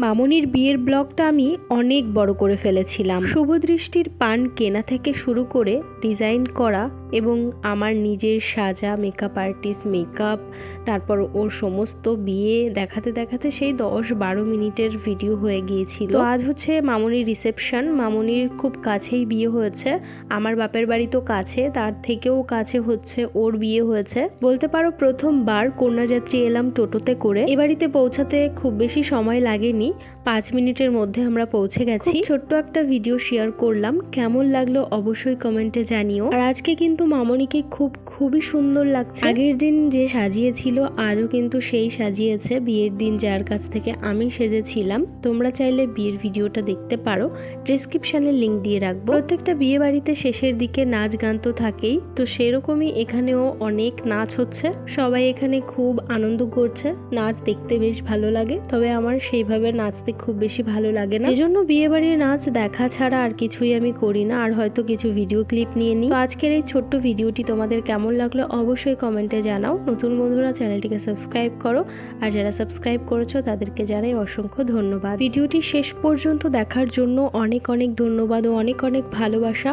মামনির বিয়ের ব্লগটা আমি অনেক বড় করে ফেলেছিলাম। শুভদৃষ্টির পান কেনা থেকে শুরু করে ডিজাইন করা এবং আমার নিজের সাজা মেকআপ আর্টিস্ট মেকআপ তারপর ওর সমস্ত বিয়ে দেখাতে দেখাতে সেই দশ বারো মিনিটের ভিডিও হয়ে গিয়েছিল। আজ হচ্ছে মামনির রিসেপশন মামনির খুব কাছেই বিয়ে হয়েছে। আমার বাপের বাড়ি তো কাছে, তার থেকেও কাছে হচ্ছে ওর বিয়ে হয়েছে। বলতে পারো প্রথমবার কন্যাযাত্রী এলাম টোটোতে করে। এ বাড়িতে পৌঁছাতে খুব বেশি সময় লাগেনি। পাঁচ মিনিটের মধ্যে আমরা পৌঁছে গেছি। ছোট্ট একটা ভিডিও শেয়ার করলাম। কেমন লাগল অবশ্যই কমেন্টে জানিও। আর আজকে কিন্তু মামনিকে খুব খুবই সুন্দর লাগছে। আগের দিন যে সাজিয়েছিল আজও কিন্তু সেই সাজিয়েছে। বিয়ের দিন যার কাছ থেকে আমি সেজেছিলাম। তোমরা চাইলে বিয়ের ভিডিওটা দেখতে পারো। ডিসক্রিপশানে লিঙ্ক দিয়ে রাখব। প্রত্যেকটা বিয়ে বাড়িতে শেষের দিকে নাচ গান তো থাকেই। তো সেরকমই এখানেও অনেক নাচ হচ্ছে। সবাই এখানে খুব আনন্দ করছে। নাচ দেখতে বেশ ভালো লাগে। তবে আমার সেইভাবে নাচতে খুব বেশি ভালো লাগে না। সেজন্য বিয়ে বাড়ির নাচ দেখা ছাড়া আর কিছুই আমি করি না, আর হয়তো কিছু ভিডিও ক্লিপ নিয়ে নিই। আজকের এই ছোট্ট ভিডিওটি তোমাদের কেমন লাগল অবশ্যই কমেন্টে জানাও। নতুন বন্ধুরা চ্যানেলটিকে সাবস্ক্রাইব করো, আর যারা সাবস্ক্রাইব করেছ তাদেরকে জানাই অসংখ্য ধন্যবাদ। ভিডিওটি শেষ পর্যন্ত দেখার জন্য অনেক অনেক ধন্যবাদ ও অনেক অনেক ভালোবাসা।